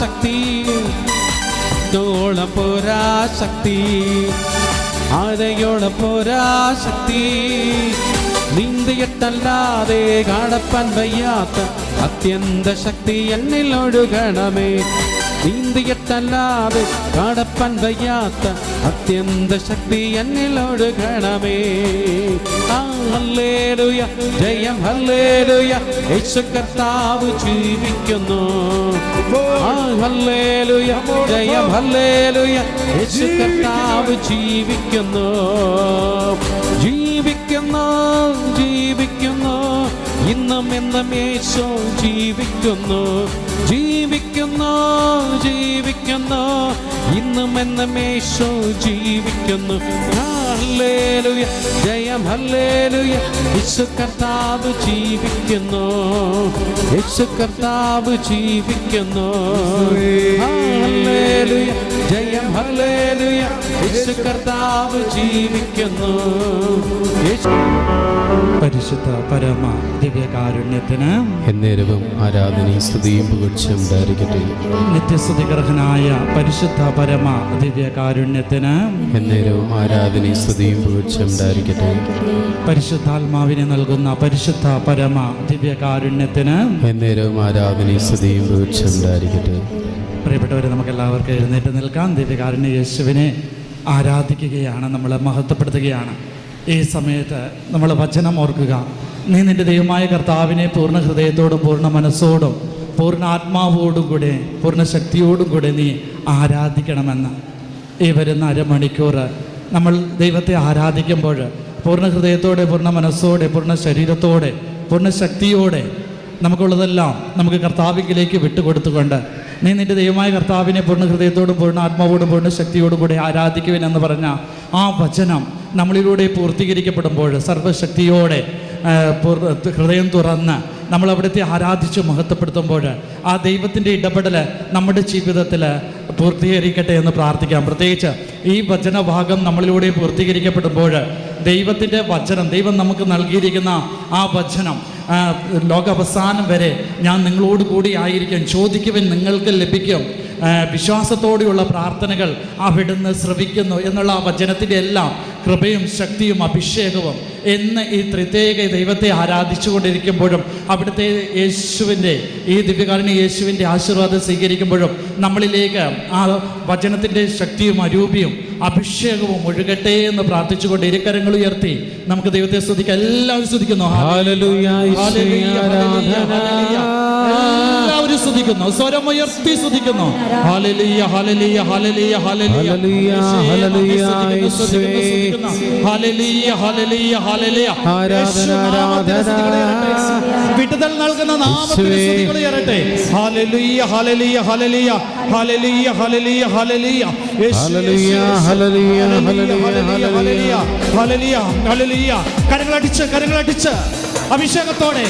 ശക്തി. തോളം പോരാ ശക്തി. ആരയോളം പോരാ ശക്തി. നീന്തിയിട്ടല്ലാതെ കാടപ്പാൻ വയ്യാത്ത അത്യന്ത ശക്തി എന്നിൽ ഒഴുകണമേ. നീന്തിയിട്ടല്ലാതെ കടപ്പൻ വയ്യാത്ത അത്യന്ത ശക്തി എന്നിൽ ഒഴുകണമേ ആ, ഹല്ലേലൂയ ജയം ഹല്ലേലുയ. യേശു കർത്താവ് ജീവിക്കുന്നു. ഹല്ലേലൂയ ജയം ഹല്ലേലൂയ. യേശു കർത്താവ് ജീവിക്കുന്നു. ജീവിക്കുന്നു ജീവിക്കുന്നു. ഇന്നും എന്നും യേശു ജീവിക്കുന്നു. ജീവിക്കുന്നു ജീവിക്കുന്നു ജീവിക്കുന്നു. ഇന്നും എന്നും മേശോ ജീവിക്കുന്നു. ഹല്ലേലൂയ ജയം ഹല്ലേലൂയ. യേശു കർത്താവ് ജീവിക്കുന്നു. യേശു കർത്താവ് ജീവിക്കുന്നു. ഹല്ലേലൂയ. ജയം ഹല്ലേലൂയ. യേശു കർത്താവ് ജീവിക്കുന്നു പരിശുദ്ധ പരമ ദിവ്യകാരുണ്യത്തിന് എന്നേരവും ആരാധനയും സ്തുതിയും പുകഴ്ചയും ഉണ്ടായിരിക്കട്ടെ. നിത്യസ്തുതിഗ്രഹനായ പരിശുദ്ധ പരമ ദിവ്യകാരുണ്യത്തിന് എന്നേരവും ആരാധനയും സ്തുതിയും പുകഴ്ചയും ഉണ്ടായിരിക്കട്ടെ. പരിശുദ്ധാത്മാവിനെ നൽകുന്ന പരിശുദ്ധ പരമ ദിവ്യകാരുണ്യത്തിന് എന്നേരവും ആരാധനയും സ്തുതിയും പുകഴ്ചയും ഉണ്ടായിരിക്കട്ടെ. പ്രിയപ്പെട്ടവരെ നമുക്ക് എല്ലാവർക്കും എഴുന്നേറ്റ് നിൽക്കാം. ദിവ്യകാരുണ്യ യേശുവിനെ ആരാധിക്കുകയാണ് നമ്മൾ മഹത്വപ്പെടുത്തുകയാണ്. ഈ സമയത്ത് നമ്മൾ വചനം ഓർക്കുക. നീ നിന്റെ ദൈവമായ കർത്താവിനെ പൂർണ ഹൃദയത്തോടും പൂർണ മനസ്സോടും പൂർണ ആത്മാവോടും കൂടെ പൂർണ ശക്തിയോടും കൂടെ നീ ആരാധിക്കണമെന്ന്. ഈ വരുന്ന അരമണിക്കൂർ നമ്മൾ ദൈവത്തെ ആരാധിക്കുമ്പോൾ പൂർണ ഹൃദയത്തോടെ പൂർണ മനസ്സോടെ പൂർണ ശരീരത്തോടെ പൂർണ ശക്തിയോടെ നമുക്കുള്ളതെല്ലാം നമുക്ക് കർത്താവിലേക്ക് വിട്ടുകൊടുത്തുകൊണ്ട് നീ നിന്റെ ദൈവമായ കർത്താവിനെ പൂർണ ഹൃദയത്തോടും പൂർണ ആത്മാവോടും പൂർണ ശക്തിയോടും കൂടെ ആരാധിക്കുവിൻ എന്ന് പറഞ്ഞ ആ വചനം നമ്മളിലൂടെ പൂർത്തീകരിക്കപ്പെടുമ്പോൾ സർവശക്തിയോടെ ഹൃദയം തുറന്ന് നമ്മൾ അവിടുത്തെ ആരാധിച്ച് മഹത്വപ്പെടുത്തുമ്പോൾ ആ ദൈവത്തിന്റെ ഇടപെടൽ നമ്മുടെ ജീവിതത്തിൽ പൂർത്തീകരിക്കട്ടെ എന്ന് പ്രാർത്ഥിക്കാം. പ്രത്യേകിച്ച് ഈ വചനഭാഗം നമ്മളിലൂടെ പൂർത്തീകരിക്കപ്പെടുമ്പോൾ ദൈവത്തിന്റെ വചനം ദൈവം നമുക്ക് നൽകിയിരിക്കുന്ന ആ വചനം ലോകാവസാനം വരെ ഞാൻ നിങ്ങളോട് കൂടി ആയിരിക്കും. ചോദിക്കുവൻ നിങ്ങൾക്ക് ലഭിക്കും. വിശ്വാസത്തോടെയുള്ള പ്രാർത്ഥനകൾ അവിടുന്ന് ശ്രവിക്കുന്നു എന്നുള്ള ആ വചനത്തിന്റെ എല്ലാം കൃപയും ശക്തിയും അഭിഷേകവും എന്ന് ഈ ത്രിതേക ദൈവത്തെ ആരാധിച്ചുകൊണ്ടിരിക്കുമ്പോഴും അവിടുത്തെ യേശുവിന്റെ ഈ ദിവ്യകാരണി യേശുവിന്റെ ആശീർവാദം സ്വീകരിക്കുമ്പോഴും നമ്മളിലേക്ക് ആ വചനത്തിന്റെ ശക്തിയും അരൂപിയും അഭിഷേകവും ഒഴുകട്ടെ എന്ന് പ്രാർത്ഥിച്ചുകൊണ്ട് ഇരുക്കരങ്ങൾ ഉയർത്തി നമുക്ക് ദൈവത്തെ സ്തുതിക്കുക എല്ലാവരും സ്തുതിക്കുന്നു. എല്ലാവരും സ്തുതിക്കുന്നു. സ്വരം ഉയർത്തി സ്തുതിക്കുന്നു. ഹല്ലേലൂയ ഹല്ലേലൂയ ഹല്ലേലൂയ ഹല്ലേലൂയ ഹല്ലേലൂയ, വിടുതൽ നൽകുന്ന നാമത്തിന് ഹല്ലേലൂയ ഹല്ലേലൂയ ഹല്ലേലൂയ. കരങ്ങളടിച്ച് കരങ്ങളടിച്ച് അഭിഷേകത്തോടെ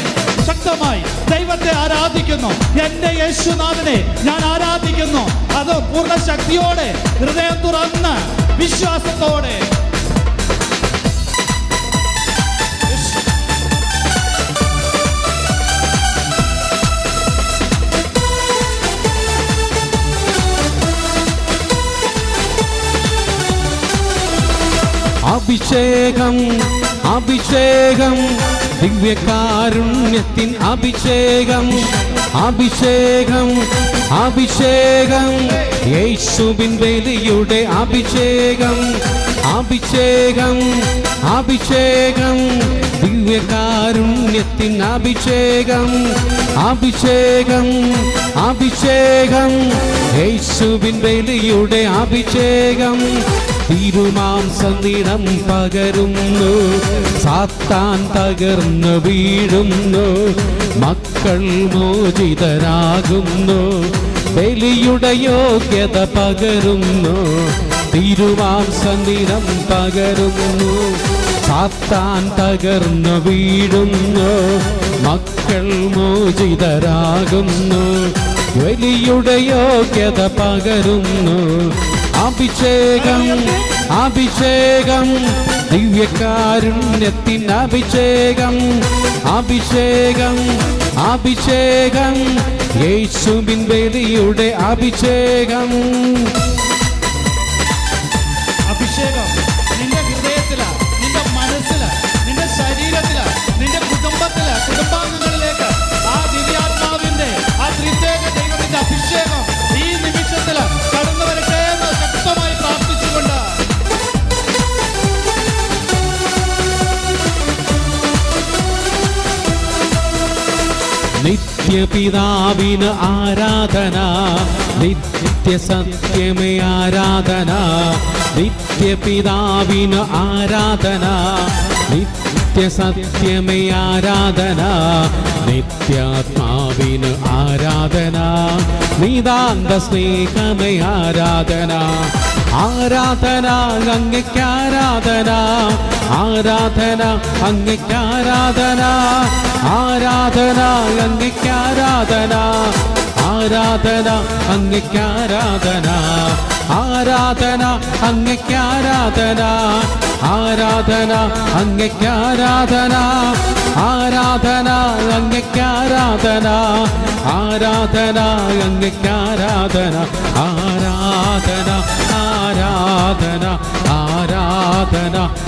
ശക്തമായി ദൈവത്തെ ആരാധിക്കുന്നു. എന്റെ യേശുനാഥനെ ഞാൻ ആരാധിക്കുന്നു. അത് പൂർണ ശക്തിയോടെ ഹൃദയം തുറന്ന് വിശ്വാസത്തോടെ അഭിഷേകം അഭിഷേകം. ദിവ്യകാരുണ്യത്തിൻ അഭിഷേകം അഭിഷേകം അഭിഷേകം. യേശുവിൻ ബലിയുടെ അഭിഷേകം അഭിഷേകം അഭിഷേകം. ദിവ്യകാരുണ്യത്തിൻ അഭിഷേകം അഭിഷേകം അഭിഷേകം. യേശുവിൻ ബലിയുടെ അഭിഷേകം തിരുമാംസനിടം പകരുന്നു. സാത്താൻ തകർന്നു വീഴുന്നു. മക്കൾ മോചിതരാകുന്നു. ബലിയുടെ യോഗ്യത പകരുന്നു. തിരുമാംസനിടം പകരുന്നു. സാത്താൻ തകർന്നു വീഴുന്നു. മക്കൾ മോചിതരാകുന്നു. വലിയുടെ യോഗ്യത പകരുന്നു. അഭിഷേകം അഭിഷേകം ദിവ്യകാരുണ്യത്തിൻ അഭിഷേകം അഭിഷേകം അഭിഷേകം യേശുവിൻ അഭിഷേകം അഭിഷേകം. നിത്യപിതാവിന് ആരാധന. നിത്യസത്യമേ ആരാധന. നിത്യപിതാവിന് ആരാധന. നിത്യസത്യമേ ആരാധന. നിത്യാത്മാവിന് ആരാധന. നിതാന്ത സ്നേഹമേ ആരാധന. ആരാധന അങ്ങയ്ക്ക് ആരാധന ആരാധന അങ്ങയ്ക്ക് ആരാധന ആരാധന അങ്ങയ്ക്ക് ആരാധന ആരാധന അങ്ങയ്ക്ക് ആരാധന ആരാധന അങ്ങയ്ക്ക് ആരാധന. ആരാധന അങ്ങയ്ക്ക് ആരാധന. ആരാധന അങ്ങയ്ക്ക് ആരാധന. ആരാധന അങ്ങയ്ക്ക് ആരാധന. ആരാധന ആരാധന ആരാധന.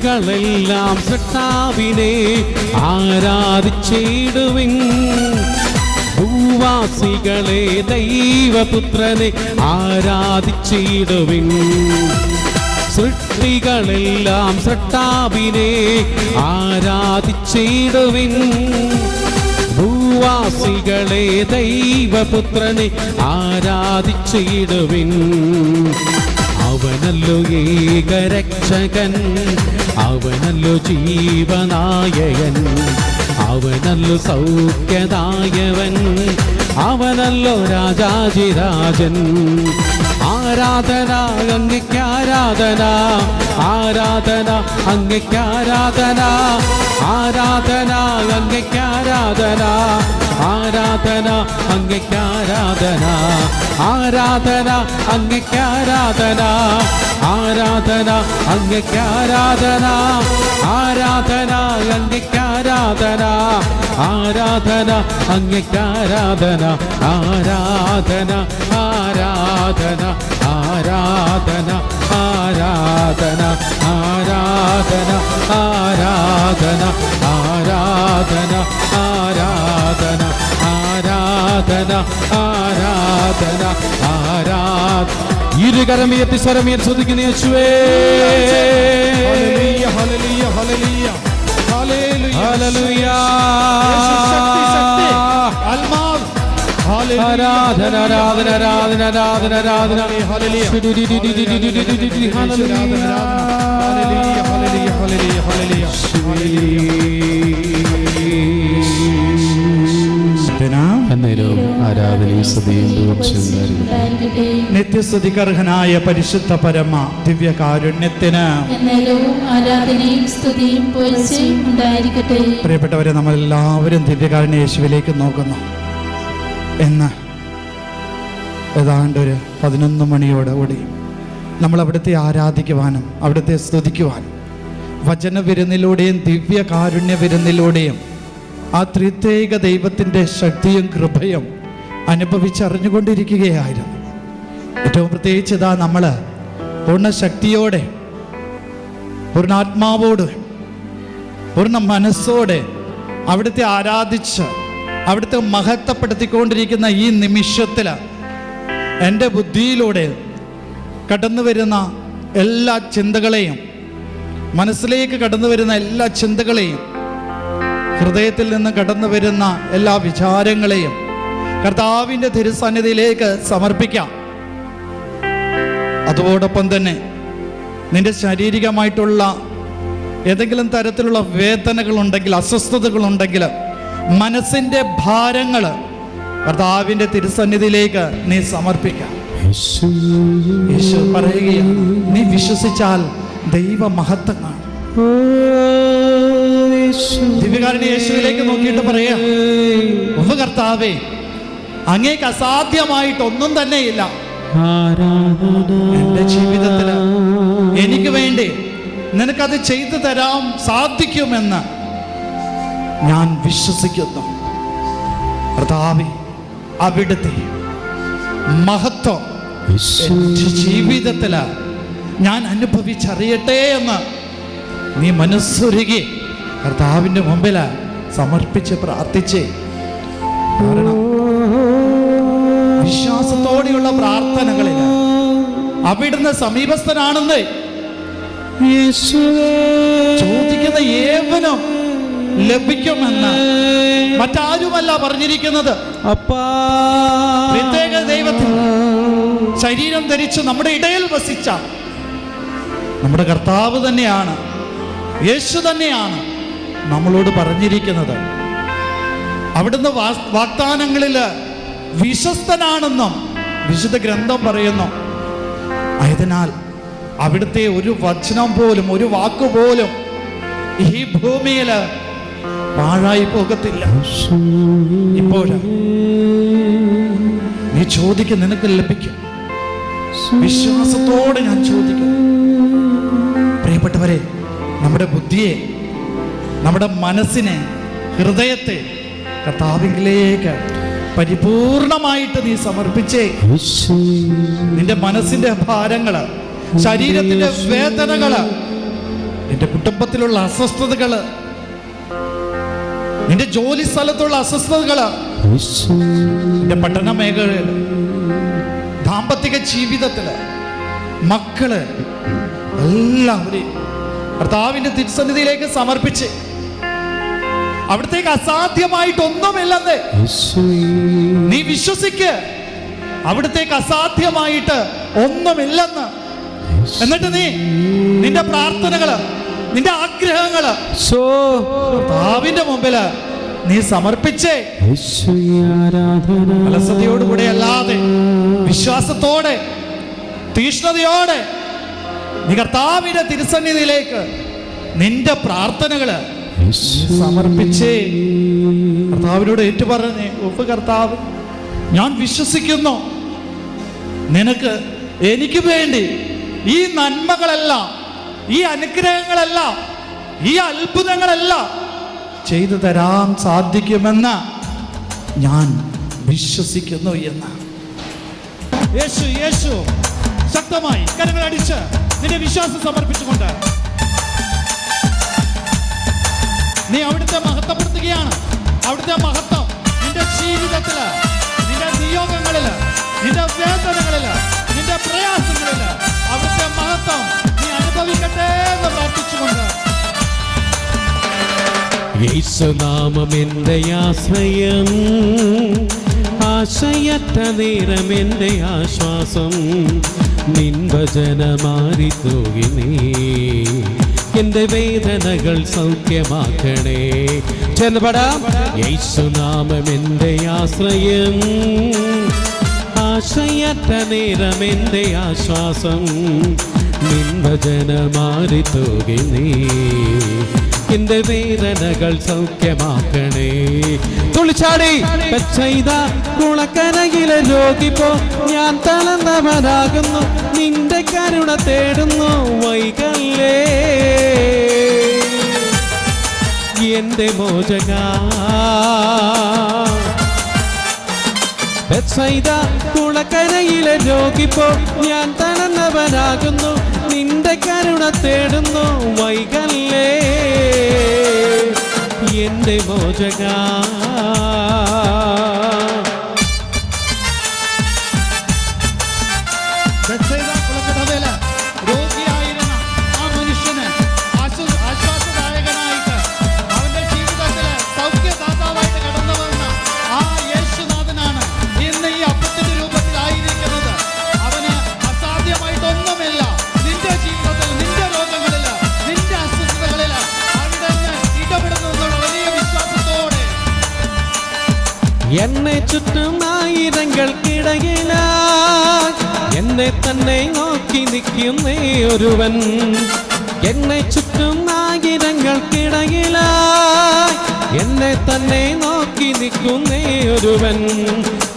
സൃഷ്ടികളെല്ലാം സൃഷ്ടാവിനെ ആരാധിച്ചിടുവിൻ. ഭൂവാസികളെ ദൈവപുത്രനെ ആരാധിച്ചിടുവിൻ. സൃഷ്ടികളെല്ലാം സൃഷ്ടാവിനെ ആരാധിച്ചിടുവിൻ. ഭൂവാസികളെ ദൈവപുത്രനെ ആരാധിച്ചിടുവിൻ. അവനല്ലോ ഏകരക്ഷകൻ അവനല്ലോ ജീവനായകൻ അവനല്ലോ സൗഖ്യദായവൻ അവനല്ലോ രാജാജിരാജൻ. ആരാധന അങ്ങയ്ക്കാരാധന ആരാധന അങ്ങയ്ക്കാരാധന ആരാധന അങ്ങയ്ക്കാരാധന ആരാധന അങ്ങയ്ക്ക് ആരാധന. ആരാധന അങ്ങയ്ക്ക് ആരാധന. ആരാധന അങ്ങയ്ക്ക് ആരാധന. ആരാധന അങ്ങയ്ക്ക് ആരാധന. ആരാധന അങ്ങയ്ക്ക് ആരാധന. ആരാധന ആരാധന. ആരാധന ആരാധന ആരാധന ആരാധന ആരാധന ആരാധന ആരാധന ആരാധന ഇരുകരമിയത്തി സ്വരമിയത്ത് ശ്രദ്ധിക്കുന്ന യേശുവേ hallelujah, hallelujah, hallelujah. Hallelujah. Hallelujah. ശക്തി, ശക്തി. ആരാധന ആരാധന ആരാധന ആരാധന ആരാധന നിത്യസ്തുതികർഹനായ പരിശുദ്ധ പരമ ദിവ്യ കാരുണ്യത്തിന് പ്രിയപ്പെട്ടവരെ നമ്മളെല്ലാവരും ദിവ്യകാരുണ്യ യേശുവിലേക്ക് നോക്കുന്നു. എന്ന് ഏതാണ്ട് ഒരു പതിനൊന്ന് മണിയോട് കൂടി നമ്മൾ അവിടുത്തെ ആരാധിക്കുവാനും അവിടുത്തെ സ്തുതിക്കുവാനും വചന വിരുന്നിലൂടെയും ദിവ്യ കാരുണ്യ വിരുന്നിലൂടെയും ആ ത്രിത്യേക ദൈവത്തിന്റെ ശക്തിയും കൃപയും അനുഭവിച്ചറിഞ്ഞുകൊണ്ടിരിക്കുകയായിരുന്നു. ഏറ്റവും പ്രത്യേകിച്ച് ഇതാ നമ്മൾ പൂർണ ശക്തിയോടെ പൂർണാത്മാവോട് പൂർണ മനസ്സോടെ അവിടുത്തെ ആരാധിച്ച് അവിടുത്തെ മഹത്വപ്പെടുത്തിക്കൊണ്ടിരിക്കുന്ന ഈ നിമിഷത്തിൽ എന്റെ ബുദ്ധിയിലൂടെ കടന്നു വരുന്ന എല്ലാ ചിന്തകളെയും മനസ്സിലേക്ക് കടന്നു വരുന്ന എല്ലാ ചിന്തകളെയും ഹൃദയത്തിൽ നിന്ന് കടന്നു വരുന്ന എല്ലാ വിചാരങ്ങളെയും കർത്താവിന്റെ തിരുസന്നിധിയിലേക്ക് സമർപ്പിക്കാം. അതോടൊപ്പം തന്നെ നിന്റെ ശാരീരികമായിട്ടുള്ള ഏതെങ്കിലും തരത്തിലുള്ള വേദനകളുണ്ടെങ്കിൽ അസ്വസ്ഥതകളുണ്ടെങ്കിൽ മനസ്സിന്റെ ഭാരങ്ങൾ കർത്താവിന്റെ തിരുസന്നിധിയിലേക്ക് നീ സമർപ്പിക്കാം. യേശു പറയുകയാണ് നീ വിശ്വസിച്ചാൽ ദൈവ മഹത്വം കാണും യേശുവിലേക്ക് നോക്കിയിട്ട് പറയാ ഒന്ന് കർത്താവേ അങ്ങേക്ക് അസാധ്യമായിട്ട് ഒന്നും തന്നെയില്ല. എന്റെ ജീവിതത്തിൽ എനിക്ക് വേണ്ടി നിനക്കത് ചെയ്തു തരാൻ സാധിക്കുമെന്ന് ഞാൻ വിശ്വസിക്കുന്നു. കർത്താവേ അവിടുത്തെ മഹത്വം ജീവിതത്തിൽ ഞാൻ അനുഭവിച്ചറിയട്ടെ എന്ന് നീ മനസ്സൊരുകി കർത്താവിന്റെ മുമ്പിൽ സമർപ്പിച്ച് പ്രാർത്ഥിച്ച് കാരണം വിശ്വാസത്തോടെയുള്ള പ്രാർത്ഥനകളിൽ അവിടുന്ന് സമീപസ്ഥനാണെന്ന് ചോദിക്കുന്ന ഏവനും ലഭിക്കുമെന്ന് മറ്റാരുമല്ല പറഞ്ഞിരിക്കുന്നത്. അപ്പാ. പ്രത്യേക ദൈവത്തിൽ ശരീരം ധരിച്ച് നമ്മുടെ ഇടയിൽ വസിച്ച നമ്മുടെ കർത്താവ് തന്നെയാണ്. യേശു തന്നെയാണ് നമ്മളോട് പറഞ്ഞിരിക്കുന്നത്. അവിടുന്ന് വാഗ്ദാനങ്ങളിൽ വിശ്വസ്തനാണെന്നും വിശുദ്ധ ഗ്രന്ഥം പറയുന്നു. ആയതിനാൽ അവിടുത്തെ ഒരു വചനം പോലും ഒരു വാക്കുപോലും ഈ ഭൂമിയിൽ പാഴായി പോകത്തില്ല. ഇപ്പോഴാ. നീ ചോദിക്ക നിനക്ക് ലഭിക്കും. വിശ്വാസത്തോടെ ഞാൻ ചോദിക്കും. പ്രിയപ്പെട്ടവരെ നമ്മുടെ ബുദ്ധിയെ നമ്മുടെ മനസ്സിനെ ഹൃദയത്തെ കർത്താവിംഗിലേക്ക് പരിപൂർണമായിട്ട് നീ സമർപ്പിച്ചേ. നിന്റെ മനസ്സിന്റെ ഭാരങ്ങൾ ശരീരത്തിന്റെ വേദനകൾ നിന്റെ കുടുംബത്തിലുള്ള അസ്വസ്ഥതകൾ നിന്റെ ജോലി സ്ഥലത്തുള്ള അസ്വസ്ഥതകൾ. നിന്റെ പഠന മേഖലയിൽ ദാമ്പത്തിക ജീവിതത്തിൽ. മക്കൾ. എല്ലാവരെയും കർത്താവിന്റെ തിരുസന്നിധിയിലേക്ക് സമർപ്പിച്ച്. അവിടത്തേക്ക് അസാധ്യമായിട്ടൊന്നുമില്ലെന്ന് നീ വിശ്വസിക്ക്. അവിടത്തേക്ക് അസാധ്യമായിട്ട് ഒന്നുമില്ലെന്ന്. എന്നിട്ട് നീ നിന്റെ പ്രാർത്ഥനകൾ നിന്റെ ആഗ്രഹങ്ങൾ കർത്താവിന്റെ മുമ്പിൽ നീ സമർപ്പിച്ചേ. അലസതയോടുകൂടെ അല്ലാതെ വിശ്വാസത്തോടെ തീഷ്ണതയോടെ നീ കർത്താവിന്റെ തിരുസന്നിധിയിലേക്ക് നിന്റെ പ്രാർത്ഥനകൾ സമർപ്പിച്ചേ. കർത്താവിനോട് ഏറ്റുപറഞ്ഞേ ഉപ്പ് കർത്താവ് ഞാൻ വിശ്വസിക്കുന്നു. നിനക്ക് എനിക്ക് വേണ്ടി ഈ നന്മകളെല്ലാം ഈ അനുഗ്രഹങ്ങളെല്ലാം ഈ അത്ഭുതങ്ങളെല്ലാം ചെയ്തു തരാൻ സാധിക്കുമെന്ന് ഞാൻ വിശ്വസിക്കുന്നു എന്ന്. യേശു യേശു ശക്തമായി കരങ്ങൾ അടിച്ച് നിന്റെ വിശ്വാസം സമർപ്പിച്ചുകൊണ്ട് നീ അവിടുത്തെ മഹത്വപ്പെടുത്തുകയാണ്. അവിടുത്തെ മഹത്വം നിന്റെ ജീവിതത്തിൽ നിന്റെ നിയോഗങ്ങളിൽ നിന്റെ വേദനകളിൽ നിന്റെ പ്രയാസങ്ങളിൽ അവിടുത്തെ മഹത്വം നീ അനുഭവിക്കട്ടെ എന്ന് പ്രാർത്ഥിച്ചുകൊണ്ട്. യേശുനാമം ആശ്രയം ആശയറ്റ നേരം എന്റെ ആശ്വാസം നിൻ വചനമാരി തൂകി നീ എന്റെ വേദനകൾ സൗഖ്യമാക്കണേ. ചെന്നപടാം യേശുനാമം ആശ്രയം ആശയറ്റ നേരമെന്റെ എന്റെ ആശ്വാസം നിൻവചനമാറി തോകി നീ. എന്റെ വേദനകൾ സൗഖ്യമാക്കണേ. തുളിച്ചാടി ചെയ്ത കുളക്കനകിലെ രോഗിപ്പോ ഞാൻ തളർന്നവനാകുന്നു നിന്റെ കരുണ തേടുന്നു വൈകല്ലേ. എന്റെ മോചക കുളക്കരയിലെ രോഗിപ്പോ ഞാൻ തളർന്നവനാകുന്നു നിന്റെ കരുണ തേടുന്നു വൈകല്ലേ? എന്റെ മോചക എന്നെ തന്നെ നോക്കി നിൽക്കുന്നേ ഒരുവൻ. എന്നെ ചുറ്റും ആയിരങ്ങൾക്കിടയില എന്നെ തന്നെ നോക്കി നിൽക്കുന്നേ ഒരുവൻ.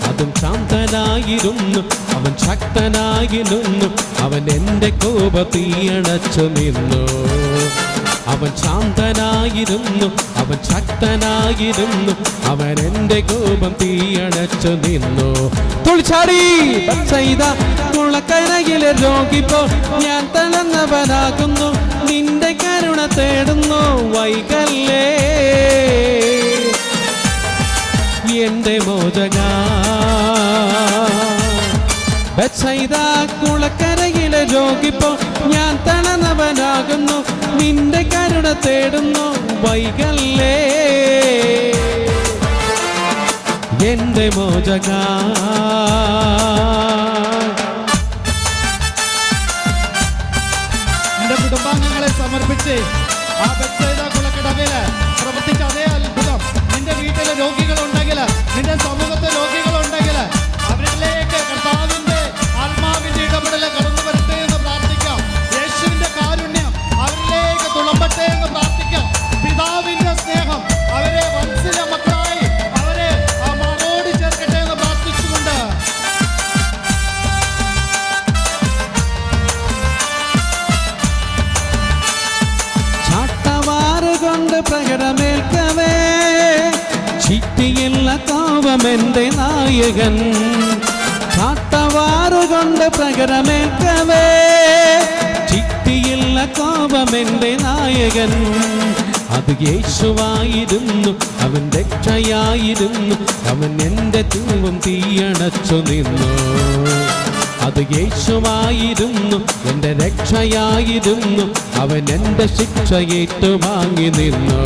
അതും ശാന്തനായിരുന്നു അവൻ ശക്തനായിരുന്നു അവൻ എന്റെ കോപ തീയണച്ചു നിന്നു. അവൻ ശാന്തനായിരുന്നു അവൻ ശക്തനായിരുന്നു അവൻ എന്റെ കോപം തീയണച്ചു നിന്നു. തുളിച്ചാടി ചെയ്ത തുളക്കരയിലെ രോഗിപ്പോ ഞാൻ തളർന്നവനാകുന്നു നിന്റെ കരുണ തേടുന്നു വൈകല്ലേ? എന്റെ മോചക കുളക്കരയിലെ രോഗിപ്പോ ഞാൻ തളർന്നവനാകുന്നു നിന്റെ കരുണ തേടുന്നു വൈകല്ലേ? എന്റെ മോചക എന്റെ കുടുംബാംഗങ്ങളെ സമർപ്പിച്ച് ആ കുളക്കടവിൽ എന്ന് പ്രാർത്ഥിക്കാം. പിതാവിന്റെ സ്നേഹം അവരെ വത്സല മക്കളായി അവരെ ആ മാറോട് ചേർക്കട്ടെ എന്ന് പ്രാർത്ഥിച്ചുകൊണ്ട്. ചാട്ടവാറുകൊണ്ട് പ്രകടമേൽക്കവേ. ചിറ്റിയില്ല കോപമെന്റെ നായകൻ. ചാട്ടവാറുകൊണ്ട് പ്രകടമേൽക്കവേ. കോപമെന്റെ നായകൻ. അത് യേശുവായിരുന്നു അവൻ രക്ഷയായിരുന്നു അവൻ എന്റെ തൂവും തീയണച്ചു നിന്നു. അത് യേശുവായിരുന്നു എന്റെ രക്ഷയായിരുന്നു അവൻ എന്റെ ശിക്ഷ ഏറ്റുവാങ്ങി നിന്നു.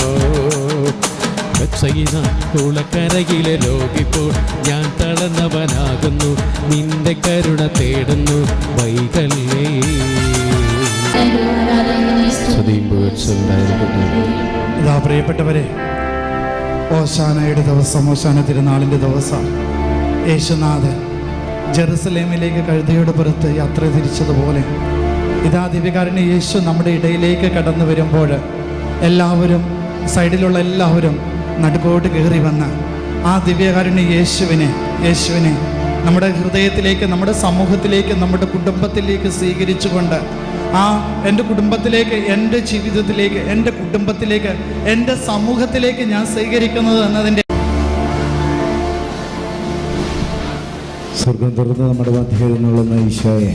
വെച്ചയിന കുളക്കരയിലെ രോഗിപ്പോൾ ഞാൻ തളർന്നവനാകുന്നു നിന്റെ കരുണ തേടുന്നു വൈകല്ലേ പ്രിയപ്പെട്ടവരെ ഓശാനയുടെ ദിവസം ഓശാന തിരുനാളിന്റെ ദിവസം. യേശുനാഥ് ജെറുസലേമിലേക്ക് കഴുതയുടെ പുറത്ത് യാത്ര തിരിച്ചതുപോലെ ഇതാ ദിവ്യകാരന് യേശു നമ്മുടെ ഇടയിലേക്ക് കടന്നു വരുമ്പോൾ എല്ലാവരും സൈഡിലുള്ള എല്ലാവരും നടുക്കോട്ട് കയറി വന്ന് ആ ദിവ്യകാരുണ്യ യേശുവിനെ യേശുവിനെ നമ്മുടെ ഹൃദയത്തിലേക്ക് നമ്മുടെ സമൂഹത്തിലേക്ക് നമ്മുടെ കുടുംബത്തിലേക്ക് സ്വീകരിച്ചുകൊണ്ട് ആ എന്റെ കുടുംബത്തിലേക്ക് എന്റെ ജീവിതത്തിലേക്ക് എന്റെ കുടുംബത്തിലേക്ക് എന്റെ സമൂഹത്തിലേക്ക് ഞാൻ സ്വീകരിക്കുന്നത് എന്നതിന്റെ സ്വർഗം തുറന്ന് നമ്മുടെ മധ്യ എഴുന്നള്ളുന്ന ഈശോയെ.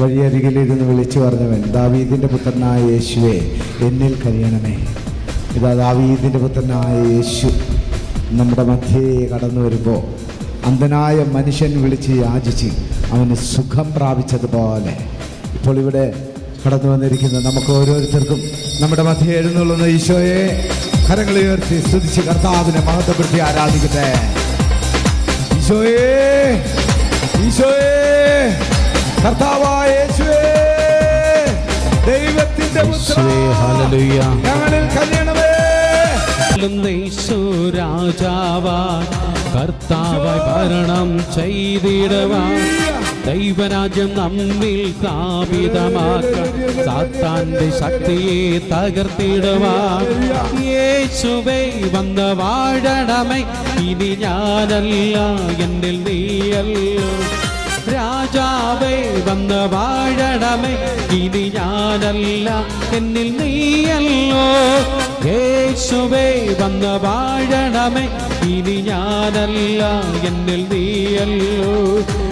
വഴിയരികിലിരുന്ന് വിളിച്ചു പറഞ്ഞവൻ ദാവീദിന്റെ പുത്രനായ യേശുവെ എന്നിൽ കഴിയണമേ ഇതാ ദാവീദിന്റെ പുത്രനായ യേശു നമ്മുടെ മധ്യയെ കടന്നു വരുമ്പോൾ അന്ധനായ മനുഷ്യൻ വിളിച്ച് യാചിച്ച് അവന് സുഖം പ്രാപിച്ചതുപോലെ ഇപ്പോൾ ഇവിടെ കടന്നു വന്നിരിക്കുന്ന നമുക്ക് ഓരോരുത്തർക്കും നമ്മുടെ മധ്യ എഴുന്നള്ളുന്ന ഈശോയെ കരങ്ങളെ ഉയർത്തി സ്തുതിച്ച് കർത്താവിനെ മഹത്വപ്പെടുത്തി ആരാധിക്കട്ടെ. ഈശോയേ ഈശോയേ കർത്താവായ ദൈവത്തിന്റെ. ഞങ്ങളിൽ കല്യാണമേ. രാജാവാൻ കർത്താവായി ഭരണം ചെയ്തിടുവാൻ. ദൈവരാജ്യം നമ്മിൽ സ്ഥാപിതമാക്കാം. സാത്താന്റെ ശക്തിയെ തകർത്തിടുവാൻ യേശുവേ വന്ന വാഴണമേ. ഇനി ഞാനല്ല എന്നിൽ നീയല്ലോ. രാജാവേ വന്ന വാഴണമേ. ഇനി ഞാനല്ല എന്നിൽ നീയല്ലോ. യേശുവേ വന്ന വാഴണമേ. ഇനി ഞാനല്ല എന്നിൽ നീയല്ലോ.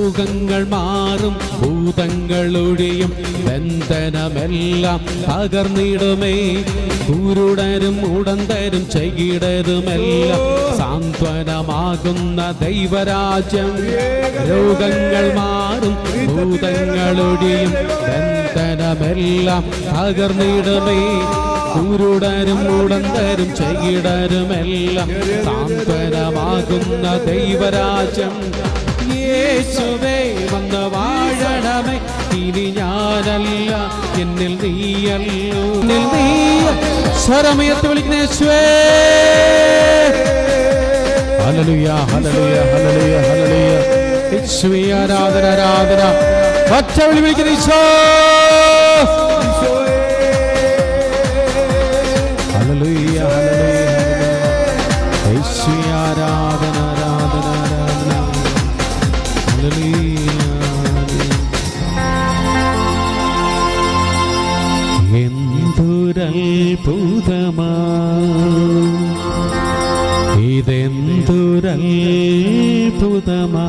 രോഗങ്ങൾ മാറും ഭൂതങ്ങൾ ഒഴിയും ബന്ധനമെല്ലാം തകർന്നിടുമേ. കുരുടരും ഉടന്തരും ചെയ്യിടരുമെല്ലാം സാന്ത്വനമാകുന്ന ദൈവരാജ്യം. രോഗങ്ങൾ മാറും ഭൂതങ്ങൾ ഒഴിയും ബന്ധനമെല്ലാം തകർന്നിടുമേ. കുരുടരും ഉടന്തരും ചെയ്യിടരുമെല്ലാം സാന്ത്വനമാകുന്ന ദൈവരാജ്യം. യേശുവേ വന്ന് വാഴണമേ. ഇനി ഞാനല്ല എന്നിൽ നീയല്ലോ. എന്നിൽ നീ സ്വരമയത്ത് വിളിക്കുന്ന യേശുവേ. ഹല്ലേലൂയ ഹല്ലേലൂയ ഹല്ലേലൂയ ഹല്ലേലൂയ. യേശുവേ ആരാധന ആരാധന. പച്ച വിളി വിളിക്കുന്ന ഈശോ ഇതെന്തൊരത്ഭുതമാ